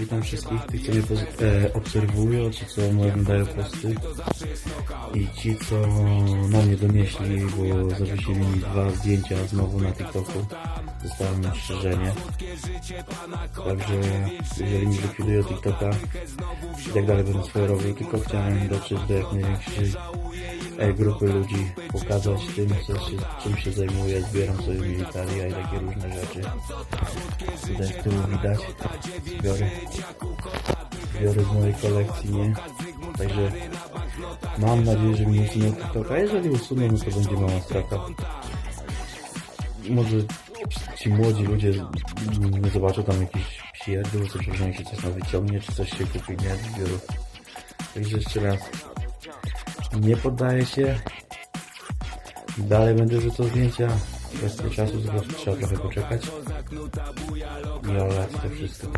Witam wszystkich tych, co mnie e, obserwują, ci, co moje dają posty i ci, co na mnie donieśli, bo zarzucili mi dwa zdjęcia znowu na TikToku. Dostałem ostrzeżenie. Także jeżeli mi zlikwidują TikToka i tak dalej będę swoje robił, tylko chciałem dotrzeć do jak największej grupy ludzi, pokazać tym, co się, czym się zajmuję, zbieram sobie militaria i takie różne rzeczy. Tutaj z tyłu widać zbiory, zbiory z mojej kolekcji, nie? Także mam nadzieję, że mi usuną TikToka. Jeżeli usuną, no to będzie mała strata. Może ci młodzi ludzie nie zobaczą tam jakiś pierdół, coś że się coś na wyciągnie, czy coś się kupi, nie? Zbiorów. Także jeszcze raz. Nie poddaję się. Dalej będę rzucał zdjęcia. Kwestia czasu, trzeba trochę poczekać. I olać to wszystko.